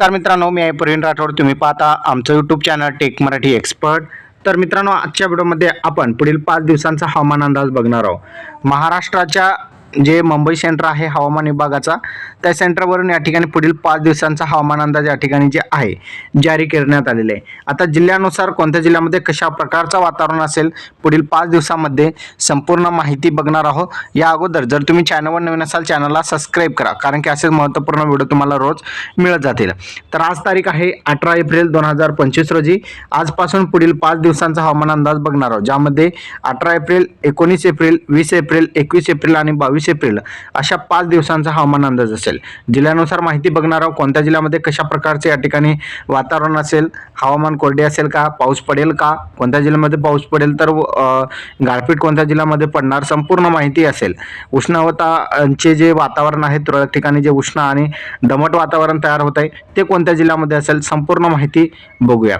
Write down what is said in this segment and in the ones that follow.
नमस्कार मित्रांनो मी आहे प्रवीण राठोड. तुम्ही पाहता आमचं YouTube channel tech Marathi expert तर मित्रांनो आजच्या व्हिडिओमध्ये आपण पुढील पाच दिवसांचा हवामान अंदाज बघणार आहोत. महाराष्ट्राच्या जे मुंबई सेंटर आहे हवामान विभागाचा त्या सेंटरवरून या ठिकाणी पुढील पाच दिवसांचा हवामान अंदाज या ठिकाणी जे आहे जारी करण्यात आलेले आहे. आता जिल्ह्यानुसार कोणत्या जिल्ह्यामध्ये कशा प्रकारचा वातावरण असेल पुढील पाच दिवसामध्ये संपूर्ण माहिती बघणार आहोत. या अगोदर जर तुम्ही चॅनलवर नवीन असाल चॅनलला सबस्क्राईब करा कारण की असेच महत्त्वपूर्ण व्हिडिओ तुम्हाला रोज मिळत जातील. तर आज तारीख आहे अठरा एप्रिल दोन हजार पंचवीस रोजी. आजपासून पुढील पाच दिवसांचा हवामान अंदाज बघणार आहोत ज्यामध्ये अठरा एप्रिल एकोणीस एप्रिल वीस एप्रिल एकवीस एप्रिल आणि बावीस एप्रिल अशा पाच दिवसांचा हवामान अंदाज असेल. जिल्ह्यानुसार माहिती बघणार आहोत कोणत्या जिल्ह्यामध्ये कशा प्रकारचे या ठिकाणी वातावरण असेल हवामान कोरडे असेल का पाऊस पडेल का कोणत्या जिल्ह्यामध्ये पाऊस पडेल तर गारपीट कोणत्या जिल्ह्यामध्ये पडणार संपूर्ण माहिती असेल. उष्णवतांचे जे वातावरण आहे तुरळक ठिकाणी जे उष्ण आणि दमट वातावरण तयार होत आहे ते कोणत्या जिल्ह्यामध्ये असेल संपूर्ण माहिती बघूया.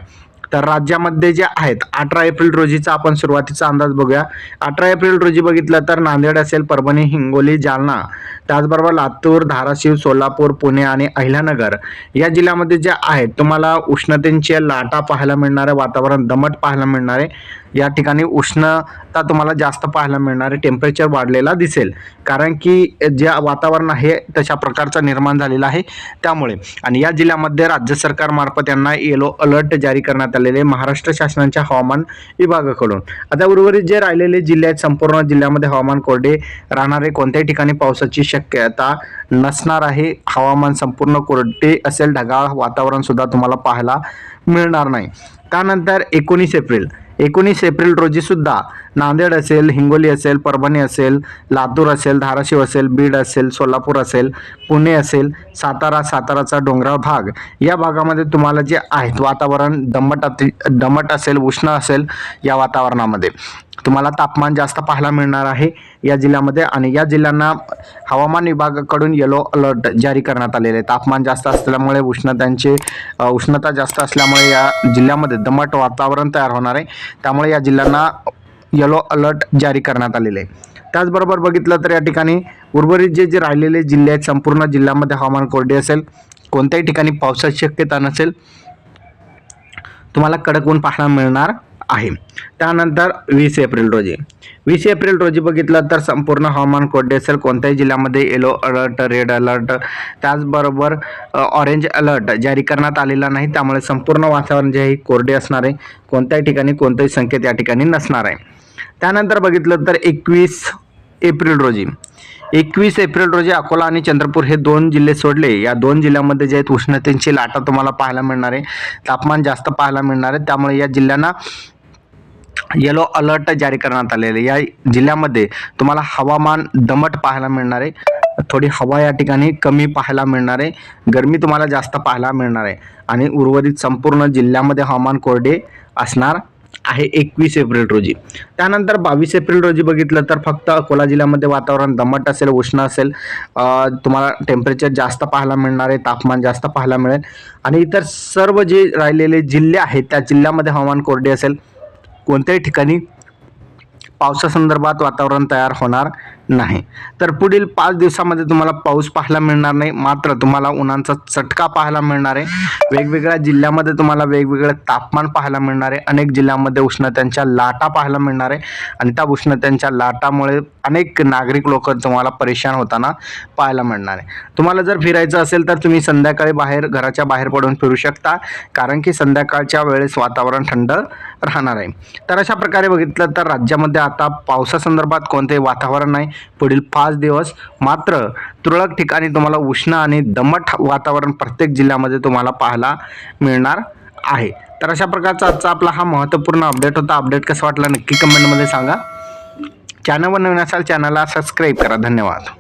तर राज्यामध्ये जे आहेत अठरा एप्रिल रोजीचा आपण सुरुवातीचा अंदाज बघूया. अठरा एप्रिल रोजी बघितलं तर नांदेड असेल परभणी हिंगोली जालना त्याचबरोबर लातूर धाराशिव सोलापूर पुणे आणि अहिल्यानगर या जिल्ह्यामध्ये जे आहेत तुम्हाला उष्णतेच्या लाटा पाहायला मिळणारे वातावरण दमट पाहायला मिळणारे या ठिकाणी उष्णता तुम्हाला जास्त पाहायला मिळणारे टेम्परेचर वाढलेला दिसेल. कारण की जे वातावरण आहे तशा प्रकारचा निर्माण झालेला आहे. त्यामुळे आणि या जिल्ह्यामध्ये राज्य सरकारमार्फत यांना येलो अलर्ट जारी करण्यात आलेले महाराष्ट्र शासनाच्या हवामान विभागाकडून. आता उर्वरित जे राहिलेले जिल्हे आहेत संपूर्ण जिल्ह्यामध्ये हवामान कोरडे राहणारे कोणत्याही ठिकाणी पावसाची शक्यता नसणार आहे. हवामान संपूर्ण कोरडे असेल ढगाळ वातावरण सुद्धा तुम्हाला पाहायला मिळणार नाही. त्यानंतर एकोणीस एप्रिल. एकोणीस एप्रिल रोजी सुद्धा नांदेड असेल हिंगोली असेल परभणी असेल लातूर असेल धाराशिव असेल बीड असेल सोलापूर असेल पुणे असेल सातारा साताराचा डोंगराळ भाग. या भागामध्ये तुम्हाला जे आहेत वातावरण दमट दमट असेल उष्ण असेल या वातावरणामध्ये. तुम्हाला तापमान जास्त पाहायला मिळणार आहे या जिल्ह्यामध्ये आणि या जिल्ह्यांना हवामान विभागाकडून येलो अलर्ट जारी करण्यात आलेले आहे. तापमान जास्त असल्यामुळे उष्णतांचे उष्णता जास्त असल्यामुळे या जिल्ह्यामध्ये दमट वातावरण तयार होणार आहे. त्यामुळे या जिल्ह्यांना येलो अलर्ट जारी करण्यात आलेले आहे. त्याचबरोबर बघितलं तर या ठिकाणी उर्वरित जे जे राहिलेले जिल्हे आहेत संपूर्ण जिल्ह्यामध्ये हवामान कोरडे असेल कोणत्याही ठिकाणी पावसाची शक्यता नसेल तुम्हाला कडक ऊन पाहायला मिळणार. आहे. त्यानंतर वीस एप्रिल रोजी. वीस एप्रिल रोजी बघितलं तर संपूर्ण हवामान कोरडे असेल. कोणत्याही जिल्ह्यामध्ये येलो अलर्ट रेड अलर्ट त्याचबरोबर ऑरेंज अलर्ट जारी करण्यात आलेला नाही. त्यामुळे संपूर्ण वातावरण जे आहे कोरडे असणार आहे. कोणत्याही ठिकाणी कोणताही संकेत या ठिकाणी नसणार आहे. त्यानंतर बघितलं तर एकवीस एप्रिल रोजी. एकवीस एप्रिल रोजी अकोला आणि चंद्रपूर हे दोन जिल्हे सोडले. या दोन जिल्ह्यामध्ये जे आहेत उष्णतेची लाटा तुम्हाला पाहायला मिळणार आहे. तापमान जास्त पाहायला मिळणार आहे. त्यामुळे या जिल्ह्यांना येलो अलर्ट जारी करण्यात आलेले या जिल्ह्यामध्ये तुम्हाला हवामान दमट पाहायला मिळणार आहे. थोडी हवा या ठिकाणी कमी पाहायला मिळणार आहे. गरमी तुम्हाला जास्त पाहायला मिळणार आहे. आणि उर्वरित संपूर्ण जिल्ह्यामध्ये हवामान कोरडे असणार आहे एकवीस एप्रिल रोजी. त्यानंतर बावीस एप्रिल रोजी बघितलं तर फक्त अकोला जिल्ह्यामध्ये वातावरण दमट असेल उष्ण असेल तुम्हाला टेम्परेचर जास्त पाहायला मिळणार आहे तापमान जास्त पाहायला मिळेल. आणि इतर सर्व जे राहिलेले जिल्हे आहेत त्या जिल्ह्यामध्ये हवामान कोरडे असेल कोणत्याही ठिकाणी पावसासंदर्भात वातावरण तयार होणार नाही. तर पुढील पाच दिवसामध्ये तुम्हाला पाऊस पाहायला मिळणार नाही मात्र तुम्हाला उन्हाचा चटका पाहायला मिळणार आहे. वेगवेगळ्या जिल्ह्यामध्ये तुम्हाला वेगवेगळे तापमान पाहायला मिळणार आहे. अनेक जिल्ह्यांमध्ये उष्णतेच्या लाटा पाहायला मिळणार आहे. आणि त्या उष्णतेच्या लाटामुळे अनेक नागरिक लोक तुम्हाला परेशान होताना पाहायला मिळणार आहे. तुम्हाला जर फिरायचं असेल तर तुम्ही संध्याकाळी बाहेर घराच्या बाहेर पडून फिरू शकता कारण की संध्याकाळच्या वेळेस वातावरण थंड राहणार आहे. तर अशा प्रकारे बघितलं तर राज्यामध्ये आता पावसासंदर्भात कोणतेही वातावरण नाही. पुढील पाच दिवस मात्र तुरळक ठिकाणी तुम्हाला उष्ण आणि दमट वातावरण प्रत्येक जिल्ह्यामध्ये तुम्हाला पाहायला मिळणार आहे. तर अशा प्रकारचा आजचा आपला हा महत्त्वपूर्ण अपडेट होता. अपडेट कसं वाटला नक्की कमेंटमध्ये सांगा. चॅनलवर नवीन असाल चॅनलला सबस्क्राईब करा. धन्यवाद.